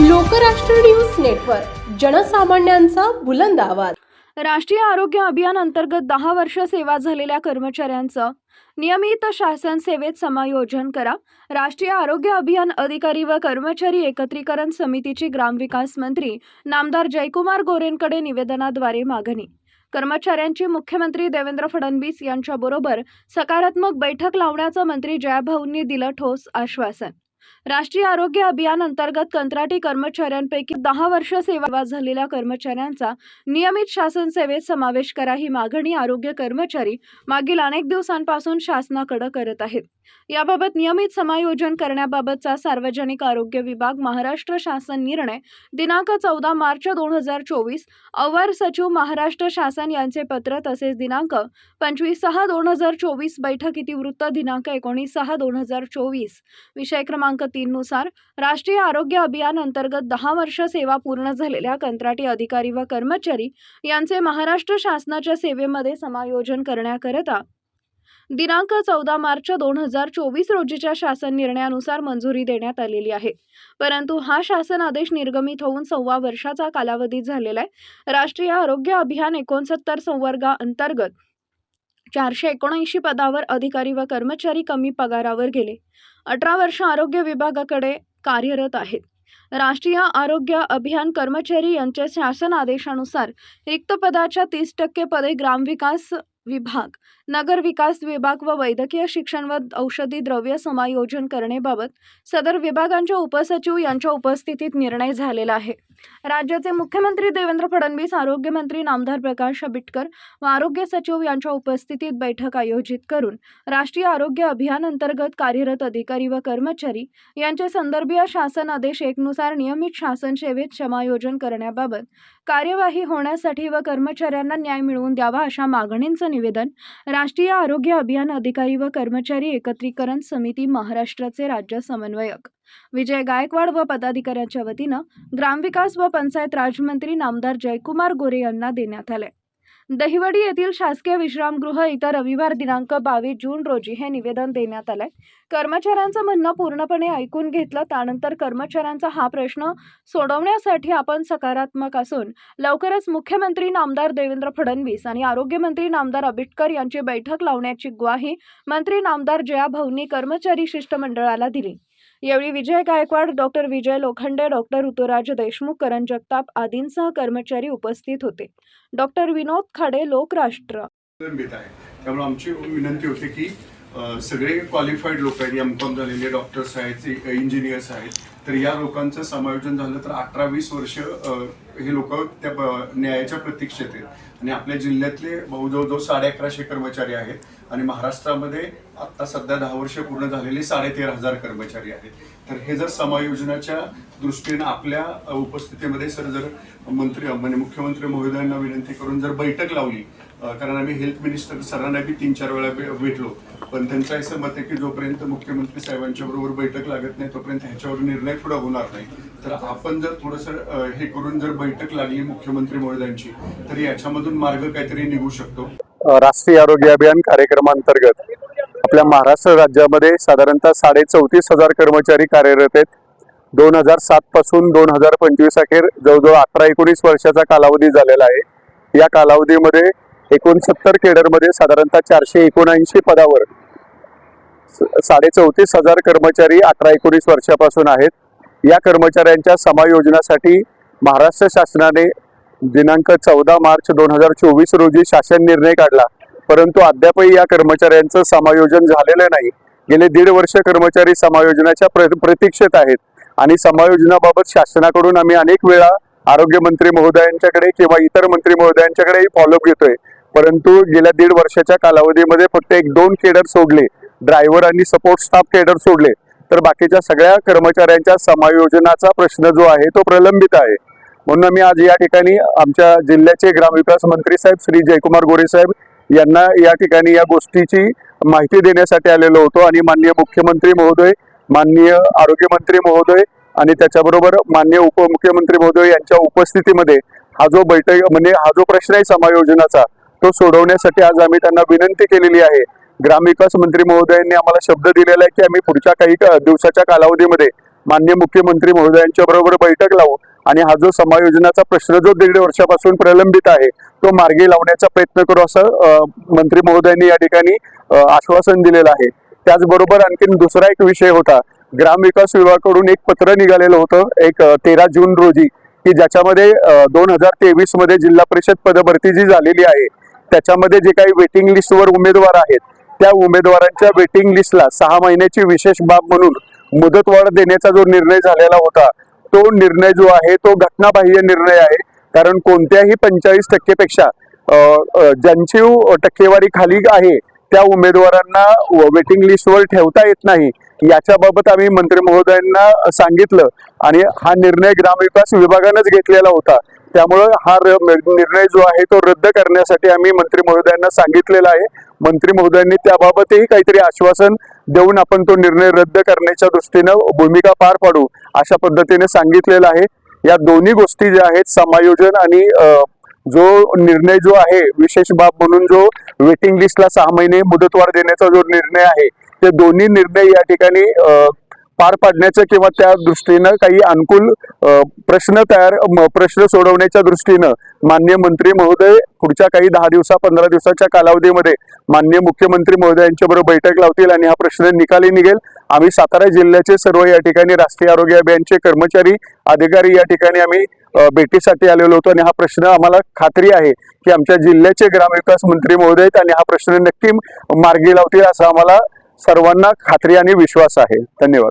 Lokrashtra news network जनसामान्यांचा बुलंद आवाज. राष्ट्रीय आरोग्य अभियान अंतर्गत दहा वर्ष सेवा झालेल्या कर्मचाऱ्यांचं नियमित शासन सेवेत समायोजन करा. राष्ट्रीय आरोग्य अभियान अधिकारी व कर्मचारी एकत्रीकरण समितीची ग्रामविकास मंत्री नामदार जयकुमार गोरेंकडे निवेदनाद्वारे मागणी. कर्मचाऱ्यांची मुख्यमंत्री देवेंद्र फडणवीस यांच्याबरोबर सकारात्मक बैठक लावण्याचं मंत्री जयाभाऊंनी दिलं ठोस आश्वासन. राष्ट्रीय आरोग्य अभियान अंतर्गत कंत्राटी कर्मचाऱ्यांपैकी दहा वर्ष सेवा झालेल्या कर्मचाऱ्यांचा नियमित शासन सेवेत समावेश करा ही मागणी आरोग्य कर्मचारी मागील अनेक दिवसांपासून शासनाकडे करत आहेत. याबाबत नियमित समायोजन करण्याबाबतचा सार्वजनिक आरोग्य विभाग महाराष्ट्र शासन निर्णय दिनांक चौदा मार्च दोन हजार चोवीस अवर सचिव महाराष्ट्र शासन यांचे पत्र तसेच दिनांक पंचवीस सहा दोन हजार चोवीस बैठक इतिवृत्त दिनांक एकोणीस सहा दोन हजार चोवीस. विषय क्रमांक क्रमांक तीननुसार राष्ट्रीय आरोग्य अभियान अंतर्गत दहा वर्ष सेवा पूर्ण झालेल्या कंत्राटी अधिकारी व कर्मचारी यांचे महाराष्ट्र शासनाच्या सेवेमध्ये समायोजन करण्याकरता दिनांक चौदा मार्च दोन हजार चोवीस रोजीच्या शासन निर्णयानुसार मंजुरी देण्यात आलेली आहे. परंतु हा शासन आदेश निर्गमित होऊन सव्वा वर्षाचा कालावधी झालेला आहे. राष्ट्रीय आरोग्य अभियान एकोणसत्तर संवर्गा अंतर्गत चारशे एकोणऐंशी पदावर अधिकारी व कर्मचारी कमी पगारावर गेले. अठरा वर्ष आरोग्य विभागाकडे कार्यरत आहेत. राष्ट्रीय आरोग्य अभियान कर्मचारी यांच्या शासन आदेशानुसार रिक्त पदाच्या तीस टक्के पदे ग्रामविकास विभाग. नगर विकास विभाग व वैद्यकीय शिक्षण व औषधी द्रव्य समायोजन करणेबाबत सदर विभागांच्या उपसचिव यांच्या उपस्थितीत निर्णय झालेला आहे. राज्याचे मुख्यमंत्री देवेंद्र फडणवीस आरोग्यमंत्री नामदार प्रकाश आंबेडकर व आरोग्य सचिव यांच्या उपस्थितीत बैठक आयोजित करून राष्ट्रीय आरोग्य अभियान अंतर्गत कार्यरत अधिकारी व कर्मचारी यांचे संदर्भीय शासन आदेश एकनुसार नियमित शासन सेवेत समायोजन करण्याबाबत कार्यवाही होण्यासाठी व कर्मचाऱ्यांना न्याय मिळवून द्यावा अशा मागणींचं निवेदन. राष्ट्रीय आरोग्य अभियान अधिकारी व कर्मचारी एकत्रीकरण समिती महाराष्ट्राचे राज्य समन्वयक. विजय गायकवाड व पदाधिकाऱ्यांच्या वतीनं ग्रामविकास व पंचायत राजमंत्री नामदार जयकुमार गोरे यांना देण्यात आले दहिवडी येथील शासकीय विश्रामगृह इथं रविवार दिनांक बावीस जून रोजी हे निवेदन देण्यात आलंय. कर्मचाऱ्यांचं म्हणणं पूर्णपणे ऐकून घेतलं त्यानंतर कर्मचाऱ्यांचा हा प्रश्न सोडवण्यासाठी आपण सकारात्मक असून लवकरच मुख्यमंत्री नामदार देवेंद्र फडणवीस आणि आरोग्यमंत्री नामदार आंबेडकर यांची बैठक लावण्याची ग्वाही मंत्री नामदार जयाभाऊंनी कर्मचारी शिष्टमंडळाला दिली. यावेळी विजय गायकवाड डॉक्टर विजय लोखंडे डॉक्टर ऋतुराज देशमुख करण जगताप आदींसह कर्मचारी उपस्थित होते. डॉक्टर विनोद खाडे लोकराष्ट्र. त्यामुळे आमची विनंती होती की सगळे क्वालिफाईड लोक आहेत. एम कॉम झालेले डॉक्टर्स आहेत इंजिनियर्स आहेत. तर या लोकांचं समायोजन झालं तर अठरा वीस वर्ष हे लोक त्या न्यायाच्या प्रतीक्षेत आहेत. आणि आपल्या जिल्ह्यातले जवळजवळ साडे अकराशे कर्मचारी आहेत. आणि महाराष्ट्रामध्ये आता सध्या दहा वर्ष पूर्ण झालेले साडेतेरा हजार कर्मचारी आहेत. तर हे जर समायोजनाच्या दृष्टीनं आपल्या उपस्थितीमध्ये सर जर मंत्री म्हणजे मुख्यमंत्री महोदयांना विनंती करून जर बैठक लावली कारण आम्ही हेल्थ मिनिस्टर सरांना बी तीन चार वेळा भेटलो. पण त्यांचं असं मत आहे की जोपर्यंत मुख्यमंत्री साहेबांच्या बरोबर बैठक लागत नाही तोपर्यंत ह्याच्यावर निर्णय पुढे होणार नाही. तर आपण जर थोडंसं हे करून जर बैठक लागली मुख्यमंत्री महोदयांची तर याच्यामधून मार्ग काहीतरी निघू शकतो. राष्ट्रीय आरोग्य अभियान कार्यक्रमांतर्गत आपल्या महाराष्ट्र राज्यामध्ये साधारणतः साडे चौतीस हजार कर्मचारी कार्यरत आहेत. दोन हजार सात पासून दोन हजार पंचवीस अखेर जवळजवळ अठरा एकोणीस वर्षाचा कालावधी झालेला आहे. या कालावधीमध्ये एकोणसत्तर केडरमध्ये साधारणतः चारशे एकोणऐंशी पदावर साडे चौतीस हजार कर्मचारी अठरा एकोणीस वर्षापासून आहेत. या कर्मचाऱ्यांच्या समायोजनासाठी महाराष्ट्र शासनाने दिनांक चौदा मार्च दोन हजार चोवीस रोजी शासन निर्णय काढला. परंतु अद्यापही या कर्मचाऱ्यांचं समायोजन झालेलं नाही. गेले दीड वर्ष कर्मचारी समायोजनाच्या प्र प्रतीक्षेत आहेत. आणि समायोजनाबाबत शासनाकडून आम्ही अनेक वेळा आरोग्यमंत्री महोदयांच्याकडे किंवा इतर मंत्री महोदयांच्याकडेही फॉलोअप घेतोय. परंतु गेल्या दीड वर्षाच्या कालावधीमध्ये फक्त एक दोन केडर सोडले. ड्रायव्हर आणि सपोर्ट स्टाफ केडर सोडले. तर बाकीच्या सगळ्या कर्मचाऱ्यांच्या समायोजनाचा प्रश्न जो आहे तो प्रलंबित आहे. म्हणून आम्ही आज या ठिकाणी आमच्या जिल्ह्याचे ग्रामविकास मंत्री साहेब श्री जयकुमार गोरे साहेब यांना या ठिकाणी या गोष्टीची माहिती देण्यासाठी आलेलो होतो आणि माननीय मुख्यमंत्री महोदय माननीय आरोग्यमंत्री महोदय आणि त्याच्याबरोबर माननीय उपमुख्यमंत्री महोदय यांच्या उपस्थितीमध्ये हा जो बैठक म्हणजे हा जो प्रश्न आहे समायोजनाचा तो सोडवण्यासाठी आज आम्ही त्यांना विनंती केलेली आहे. ग्रामविकास मंत्री महोदयांनी आम्हाला शब्द दिलेला आहे की आम्ही पुढच्या काही दिवसाच्या कालावधीमध्ये मान्य मुख्यमंत्री महोदयांच्या बरोबर बैठक लावू आणि हा जो समायोजनाचा प्रश्न जो दीड वर्षापासून प्रलंबित आहे तो मार्गी लावण्याचा प्रयत्न करू असं मंत्री महोदयांनी या ठिकाणी आश्वासन दिलेलं आहे. त्याचबरोबर आणखीन दुसरा एक विषय होता. ग्रामविकास विभागाकडून एक पत्र निघालेलं होतं एक तेरा जून रोजी की ज्याच्यामध्ये दोन हजार तेवीसमध्ये जिल्हा परिषद पदभरती जी झालेली आहे त्याच्यामध्ये जे काही वेटिंग लिस्टवर उमेदवार आहेत त्या उमेदवारांच्या वेटिंग लिस्टला सहा महिन्याची विशेष बाब म्हणून मुदतवाढ देण्याचा जो निर्णय झालेला होता तो निर्णय जो आहे तो घटनाबाह्य निर्णय आहे. कारण कोणत्याही पंचेचाळीस टक्केपेक्षा ज्यांची टक्केवारी खाली आहे त्या उमेदवारांना वेटिंग लिस्टवर ठेवता येत नाही. याच्याबाबत आम्ही मंत्री महोदयांना सांगितलं आणि हा निर्णय ग्रामविकास विभागानंच घेतलेला होता. त्यामुळं हा र- निर्णय जो आहे तो रद्द करण्यासाठी आम्ही मंत्री महोदयांना सांगितलेला आहे. मंत्री महोदयांनी त्याबाबतही काहीतरी आश्वासन देऊन आपण तो निर्णय रद्द करण्याच्या दृष्टीनं भूमिका पार पाडू अशा पद्धतीने सांगितलेलं आहे. या दोन्ही गोष्टी ज्या आहेत समायोजन आणि जो निर्णय जो आहे विशेष बाब म्हणून जो वेटिंग लिस्टला सहा महिने मुदतवाढ देण्याचा जो निर्णय आहे ते दोन्ही निर्णय या ठिकाणी पार पाडण्याचं किंवा त्या दृष्टीनं काही अनुकूल प्रश्न तयार म- प्रश्न सोडवण्याच्या दृष्टीनं मान्य मंत्री महोदय पुढच्या काही दहा दिवसा पंधरा दिवसाच्या कालावधीमध्ये मान्य मुख्यमंत्री महोदयांच्या बरोबर बैठक लावतील आणि हा प्रश्न निकाली निघेल. आम्ही सातारा जिल्ह्याचे सर्व या ठिकाणी राष्ट्रीय आरोग्य अभियानचे कर्मचारी अधिकारी या ठिकाणी आम्ही भेटीसाठी आलेलो होतो आणि हा प्रश्न आम्हाला खात्री आहे की आमच्या जिल्ह्याचे ग्रामविकास मंत्री महोदय आहेत आणि हा प्रश्न नक्की मार्गी लावतील असा आम्हाला सर्वांना खात्री आणि विश्वास आहे. धन्यवाद.